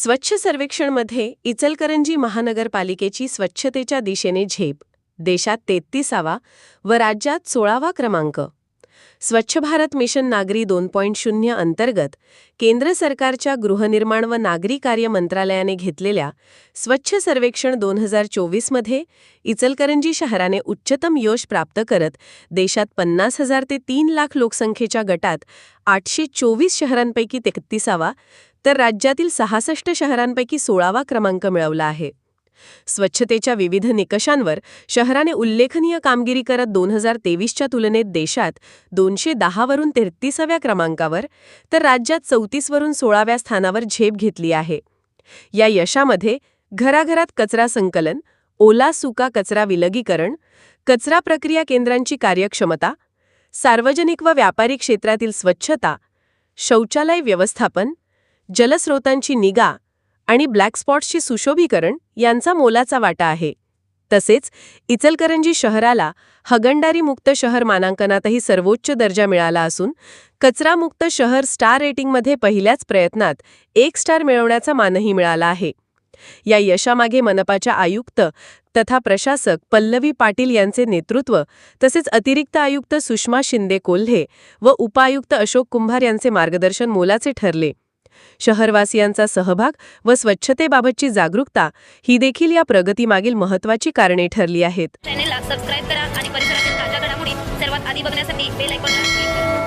स्वच्छ सर्वेक्षणमध्ये इचलकरंजी महानगरपालिकेची स्वच्छतेच्या दिशेने झेप देशात तेहतीसावा व राज्यात सोळावा क्रमांक. स्वच्छ भारत मिशन नागरी दोन पॉईंट शून्य अंतर्गत केंद्र सरकारच्या गृहनिर्माण व नागरी कार्य मंत्रालयाने घेतलेल्या स्वच्छ सर्वेक्षण दोन हजार चोवीसमध्ये इचलकरंजी शहराने उच्चतम यश प्राप्त करत देशात पन्नास हजार ते तीन लाख लोकसंख्येच्या गटात आठशे चोवीस शहरांपैकी तेहत्तीसावा तर राज्यातील सहासष्ट शहरांपैकी सोळावा क्रमांक मिळवला आहे. स्वच्छतेच्या विविध निकषांवर शहराने उल्लेखनीय कामगिरी करत दोन हजार तेवीसच्या तुलनेत देशात दोनशे दहावरून तेहतीसाव्या क्रमांकावर तर राज्यात चौतीसवरून सोळाव्या स्थानावर झेप घेतली आहे. या यशामध्ये घराघरात कचरा संकलन ओला सुका कचरा विलगीकरण कचरा प्रक्रिया केंद्रांची कार्यक्षमता सार्वजनिक व व्यापारी क्षेत्रातील स्वच्छता शौचालय व्यवस्थापन जलस्रोतांची निगा आणि ब्लॅक स्पॉट्सची सुशोभीकरण यांचा मोलाचा वाटा आहे. तसेच इचलकरंजी शहराला हगंडारी मुक्त शहर मानांकनातही सर्वोच्च दर्जा मिळाला असून कचरामुक्त शहर स्टार रेटिंगमध्ये पहिल्याच प्रयत्नात एक स्टार मिळवण्याचा मानही मिळाला आहे. या यशामागे मनपाच्या आयुक्त तथा प्रशासक पल्लवी पाटील यांचे नेतृत्व तसेच अतिरिक्त आयुक्त सुषमा शिंदे कोल्हे व उपायुक्त अशोक कुंभार यांचे मार्गदर्शन मोलाचे ठरले. शहरवासियांचा सहभाग व स्वच्छतेबाबतची जागरूकता ही देखील या प्रगतीमागील महत्वाची कारणे ठरली आहेत. चॅनेलला सबस्क्राईब करा आणि परिसरातील ताज्या घडामोडी सर्वात आधी बघण्यासाठी बेल आयकॉनला